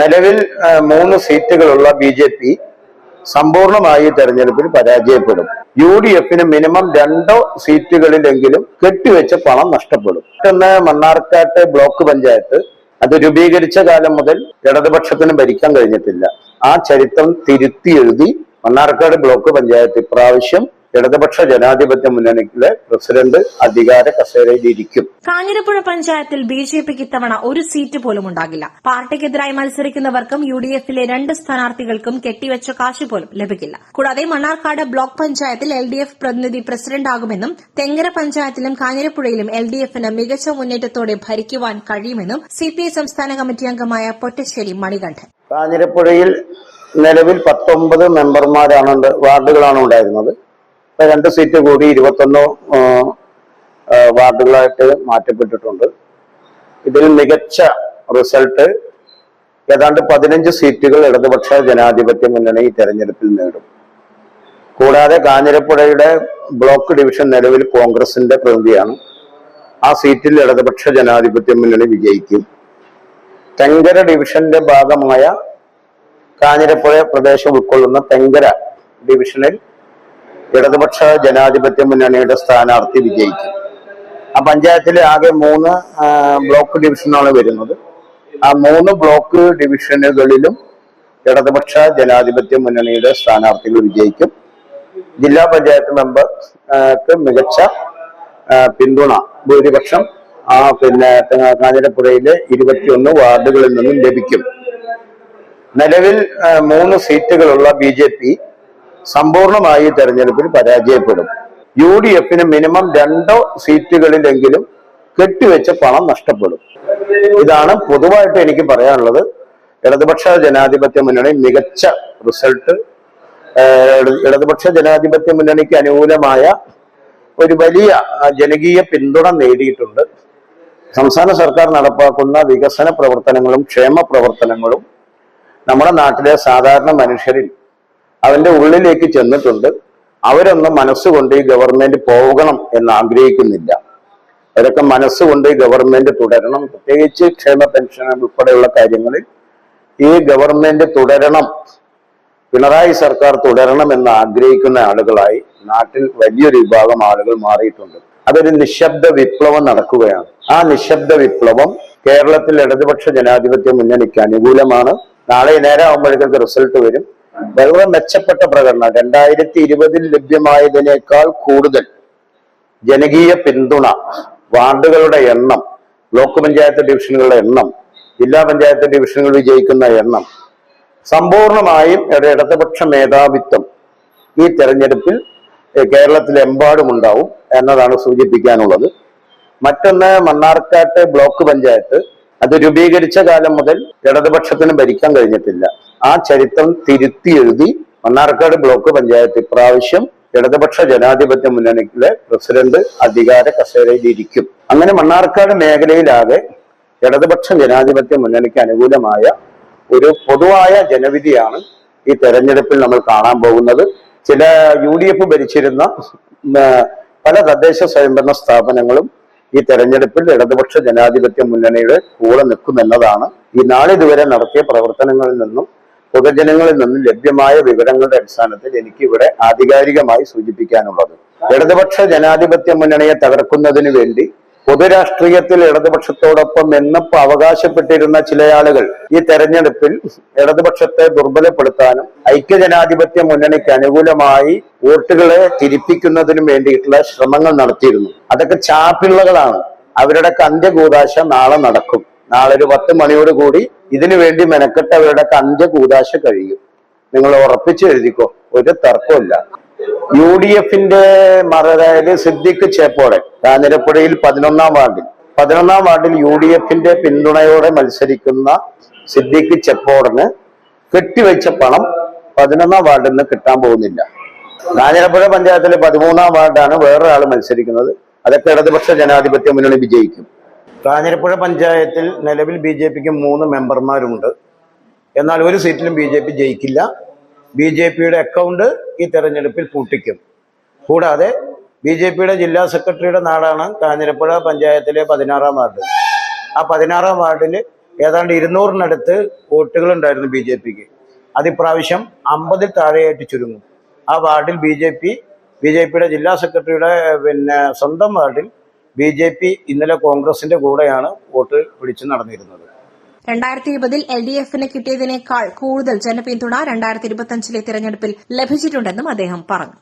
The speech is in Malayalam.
നിലവിൽ മൂന്ന് സീറ്റുകളുള്ള ബി ജെ പി സമ്പൂർണമായി തെരഞ്ഞെടുപ്പിൽ പരാജയപ്പെടും. യു ഡി എഫിന് മിനിമം രണ്ടോ സീറ്റുകളിലെങ്കിലും കെട്ടിവെച്ച പണം നഷ്ടപ്പെടും. മറ്റൊന്ന് മണ്ണാർക്കാട്ട് ബ്ലോക്ക് പഞ്ചായത്ത്. അത് രൂപീകരിച്ച കാലം മുതൽ ഇടതുപക്ഷത്തിന് ഭരിക്കാൻ കഴിഞ്ഞിട്ടില്ല. ആ ചരിത്രം തിരുത്തി എഴുതി മണ്ണാർക്കാട് ബ്ലോക്ക് പഞ്ചായത്ത് ഇപ്രാവശ്യം ഇടതുപക്ഷ ജനാധിപത്യ മുന്നണിയിലെ പ്രസിഡന്റ് അധികാര കസേരയിലിരിക്കും. കാഞ്ഞിരപ്പുഴ പഞ്ചായത്തിൽ ബി ജെ പിക്ക് ഇത്തവണ ഒരു സീറ്റ് പോലും ഉണ്ടാകില്ല. പാർട്ടിക്കെതിരായി മത്സരിക്കുന്നവർക്കും യു ഡി എഫിലെ രണ്ട് സ്ഥാനാർത്ഥികൾക്കും കെട്ടിവെച്ച കാശ് പോലും ലഭിക്കില്ല. കൂടാതെ മണ്ണാർക്കാട് ബ്ലോക്ക് പഞ്ചായത്തിൽ എൽ ഡി എഫ് പ്രതിനിധി പ്രസിഡന്റാകുമെന്നും തെങ്കര പഞ്ചായത്തിലും കാഞ്ഞിരപ്പുഴയിലും എൽ ഡി എഫിന് മികച്ച മുന്നേറ്റത്തോടെ ഭരിക്കുവാൻ കഴിയുമെന്നും സി പി ഐ സംസ്ഥാന കമ്മിറ്റി അംഗമായ പൊറ്റശ്ശേരി മണികണ്ഠൻ. കാഞ്ഞിരപ്പുഴയിൽ നിലവിൽ പത്തൊമ്പത് മെമ്പർമാരാണ് വാർഡുകളാണ് ഉണ്ടായിരുന്നത്. ഇപ്പൊ രണ്ട് സീറ്റ് കൂടി ഇരുപത്തൊന്ന് വാർഡുകളായിട്ട് മാറ്റപ്പെട്ടിട്ടുണ്ട്. ഇതിൽ മികച്ച റിസൾട്ട് ഏതാണ്ട് പതിനഞ്ച് സീറ്റുകൾ ഇടതുപക്ഷ ജനാധിപത്യ മുന്നണി ഈ തെരഞ്ഞെടുപ്പിൽ നേടും. കൂടാതെ കാഞ്ഞിരപ്പുഴയുടെ ബ്ലോക്ക് ഡിവിഷൻ നിലവിൽ കോൺഗ്രസിന്റെ പ്രതിനിധിയാണ്. ആ സീറ്റിൽ ഇടതുപക്ഷ ജനാധിപത്യ മുന്നണി വിജയിക്കും. തെങ്കര ഡിവിഷന്റെ ഭാഗമായ കാഞ്ഞിരപ്പുഴ പ്രദേശം ഉൾക്കൊള്ളുന്ന തെങ്കര ഡിവിഷനിൽ ഇടതുപക്ഷ ജനാധിപത്യ മുന്നണിയുടെ സ്ഥാനാർത്ഥി വിജയിക്കും. ആ പഞ്ചായത്തിൽ ആകെ മൂന്ന് ബ്ലോക്ക് ഡിവിഷനാണ് വരുന്നത്. ആ മൂന്ന് ബ്ലോക്ക് ഡിവിഷനുകളിലും ഇടതുപക്ഷ ജനാധിപത്യ മുന്നണിയുടെ സ്ഥാനാർത്ഥികൾ വിജയിക്കും. ജില്ലാ പഞ്ചായത്ത് മെമ്പർക്ക് മികച്ച പിന്തുണ. ഭൂരിപക്ഷം ആ പിന്നെ കാഞ്ഞിരപ്പുഴയിലെ ഇരുപത്തിയൊന്ന് വാർഡുകളിൽ നിന്നും ലഭിക്കും. നിലവിൽ മൂന്ന് സീറ്റുകളുള്ള ബി ജെ പി സമ്പൂർണമായി തെരഞ്ഞെടുപ്പിൽ പരാജയപ്പെടും. യു ഡി എഫിന് മിനിമം രണ്ടോ സീറ്റുകളിലെങ്കിലും കെട്ടിവെച്ച പണം നഷ്ടപ്പെടും. ഇതാണ് പൊതുവായിട്ട് എനിക്ക് പറയാനുള്ളത്. ഇടതുപക്ഷ ജനാധിപത്യ മുന്നണി മികച്ച റിസൾട്ട് ഇടതുപക്ഷ ജനാധിപത്യ മുന്നണിക്ക് അനുകൂലമായ ഒരു വലിയ ജനകീയ പിന്തുണ നേടിയിട്ടുണ്ട്. സംസ്ഥാന സർക്കാർ നടപ്പാക്കുന്ന വികസന പ്രവർത്തനങ്ങളും ക്ഷേമ പ്രവർത്തനങ്ങളും നമ്മുടെ നാട്ടിലെ സാധാരണ മനുഷ്യരിൽ അവന്റെ ഉള്ളിലേക്ക് ചെന്നിട്ടുണ്ട്. അവരൊന്നും മനസ്സുകൊണ്ട് ഈ ഗവൺമെന്റ് പോകണം എന്ന് ആഗ്രഹിക്കുന്നില്ല. അവരൊക്കെ മനസ്സുകൊണ്ട് ഈ ഗവൺമെന്റ് തുടരണം. പ്രത്യേകിച്ച് ക്ഷേമ പെൻഷൻ ഉൾപ്പെടെയുള്ള കാര്യങ്ങളിൽ ഈ ഗവൺമെന്റ് തുടരണം. പിണറായി സർക്കാർ തുടരണം എന്ന് ആഗ്രഹിക്കുന്ന ആളുകളായി നാട്ടിൽ വലിയൊരു വിഭാഗം ആളുകൾ മാറിയിട്ടുണ്ട്. അതൊരു നിശബ്ദ വിപ്ലവം നടക്കുകയാണ്. ആ നിശബ്ദ വിപ്ലവം കേരളത്തിൽ ഇടതുപക്ഷ ജനാധിപത്യ മുന്നണിക്ക് അനുകൂലമാണ്. നാളെ നേരെ ആകുമ്പോഴേക്കൊക്കെ റിസൾട്ട് വരും. വളരെ മെച്ചപ്പെട്ട പ്രകടനം. രണ്ടായിരത്തി ഇരുപതിൽ ലഭ്യമായതിനേക്കാൾ കൂടുതൽ ജനകീയ പിന്തുണ വാർഡുകളുടെ എണ്ണം ബ്ലോക്ക് പഞ്ചായത്ത് ഡിവിഷനുകളുടെ എണ്ണം ജില്ലാ പഞ്ചായത്ത് ഡിവിഷനുകൾ വിജയിക്കുന്ന എണ്ണം സമ്പൂർണമായും ഇടതുപക്ഷ മേധാവിത്വം ഈ തെരഞ്ഞെടുപ്പിൽ കേരളത്തിലെമ്പാടും ഉണ്ടാവും എന്നതാണ് സൂചിപ്പിക്കാനുള്ളത്. മറ്റൊന്ന് മണ്ണാർക്കാട്ട് ബ്ലോക്ക് പഞ്ചായത്ത്. അത് രൂപീകരിച്ച കാലം മുതൽ ഇടതുപക്ഷത്തിന് ഭരിക്കാൻ കഴിഞ്ഞിട്ടില്ല. ആ ചരിത്രം തിരുത്തി എഴുതി മണ്ണാർക്കാട് ബ്ലോക്ക് പഞ്ചായത്ത് ഇപ്രാവശ്യം ഇടതുപക്ഷ ജനാധിപത്യ മുന്നണിയിലെ പ്രസിഡന്റ് അധികാര കസേരയിലിരിക്കും. അങ്ങനെ മണ്ണാർക്കാട് മേഖലയിലാകെ ഇടതുപക്ഷ ജനാധിപത്യ മുന്നണിക്ക് അനുകൂലമായ ഒരു പൊതുവായ ജനവിധിയാണ് ഈ തെരഞ്ഞെടുപ്പിൽ നമ്മൾ കാണാൻ പോകുന്നത്. ചില യു ഡി എഫ് ഭരിച്ചിരുന്ന പല തദ്ദേശ സ്വയംഭരണ സ്ഥാപനങ്ങളും ഈ തെരഞ്ഞെടുപ്പിൽ ഇടതുപക്ഷ ജനാധിപത്യ മുന്നണിയുടെ കൂടെ നിൽക്കുമെന്നതാണ് ഈ നാളിതുവരെ നടത്തിയ പ്രവർത്തനങ്ങളിൽ നിന്നും പൊതുജനങ്ങളിൽ നിന്ന് ലഭ്യമായ വിവരങ്ങളുടെ അടിസ്ഥാനത്തിൽ എനിക്ക് ഇവിടെ ആധികാരികമായി സൂചിപ്പിക്കാനുള്ളത്. ഇടതുപക്ഷ ജനാധിപത്യ മുന്നണിയെ തകർക്കുന്നതിന് വേണ്ടി പൊതുരാഷ്ട്രീയത്തിൽ ഇടതുപക്ഷത്തോടൊപ്പം എന്നപ്പോ അവകാശപ്പെട്ടിരുന്ന ചില ആളുകൾ ഈ തെരഞ്ഞെടുപ്പിൽ ഇടതുപക്ഷത്തെ ദുർബലപ്പെടുത്താനും ഐക്യജനാധിപത്യ മുന്നണിക്ക് അനുകൂലമായി വോട്ടുകളെ തിരിപ്പിക്കുന്നതിനും വേണ്ടിയിട്ടുള്ള ശ്രമങ്ങൾ നടത്തിയിരുന്നു. അതൊക്കെ ചാപ്പിള്ളകളാണ്. അവരുടെ കന്ത്യകൂതാശ നാളെ നടക്കും. നാളെ ഒരു പത്ത് മണിയോട് കൂടി ഇതിനു വേണ്ടി മെനക്കെട്ടവരുടെ അന്ത്യകൂതാശ കഴിയും. നിങ്ങൾ ഉറപ്പിച്ചു എഴുതിക്കോ ഒരു തർക്കമില്ല യു ഡി എഫിന്റെ മറതായത് സിദ്ദിഖ് ചേപ്പോടെ കാഞ്ഞിരപ്പുഴയിൽ പതിനൊന്നാം വാർഡിൽ പതിനൊന്നാം വാർഡിൽ യു ഡി എഫിന്റെ പിന്തുണയോടെ മത്സരിക്കുന്ന സിദ്ദിഖ് ചെപ്പോടന് കെട്ടിവെച്ച പണം പതിനൊന്നാം വാർഡിൽ നിന്ന് കിട്ടാൻ പോകുന്നില്ല. കാഞ്ഞിരപ്പുഴ പഞ്ചായത്തിലെ പതിമൂന്നാം വാർഡാണ് വേറൊരാൾ മത്സരിക്കുന്നത്. അതൊക്കെ ഇടതുപക്ഷ ജനാധിപത്യ മുന്നണി വിജയിക്കും. കാഞ്ഞിരപ്പുഴ പഞ്ചായത്തിൽ നിലവിൽ ബി ജെ പിക്ക് മൂന്ന് മെമ്പർമാരുമുണ്ട്. എന്നാൽ ഒരു സീറ്റിലും ബി ജെ പി ജയിക്കില്ല. ബി ജെ പിയുടെ അക്കൗണ്ട് ഈ തെരഞ്ഞെടുപ്പിൽ പൂട്ടിക്കും. കൂടാതെ ബി ജെ പിയുടെ ജില്ലാ സെക്രട്ടറിയുടെ നാടാണ് കാഞ്ഞിരപ്പുഴ പഞ്ചായത്തിലെ പതിനാറാം വാർഡ്. ആ പതിനാറാം വാർഡിൽ ഏതാണ്ട് ഇരുന്നൂറിനടുത്ത് വോട്ടുകൾ ഉണ്ടായിരുന്നു ബി ജെ പിക്ക്. അതിപ്രാവശ്യം അമ്പതിൽ താഴെയായിട്ട് ചുരുങ്ങും. ആ വാർഡിൽ B J P B J പിയുടെ ജില്ലാ സെക്രട്ടറിയുടെ പിന്നെ സ്വന്തം വാർഡിൽ ബി ജെ പി ഇന്നലെ കോൺഗ്രസിന്റെ കൂടെയാണ് വോട്ട് പിടിച്ചു നടന്നിരുന്നത്. രണ്ടായിരത്തി ഇരുപതിൽ എൽ ഡി എഫിന് കിട്ടിയതിനേക്കാൾ കൂടുതൽ ജനപിന്തുണ രണ്ടായിരത്തി ഇരുപത്തിയഞ്ചിലെ തിരഞ്ഞെടുപ്പിൽ ലഭിച്ചിട്ടുണ്ടെന്നും അദ്ദേഹം പറഞ്ഞു.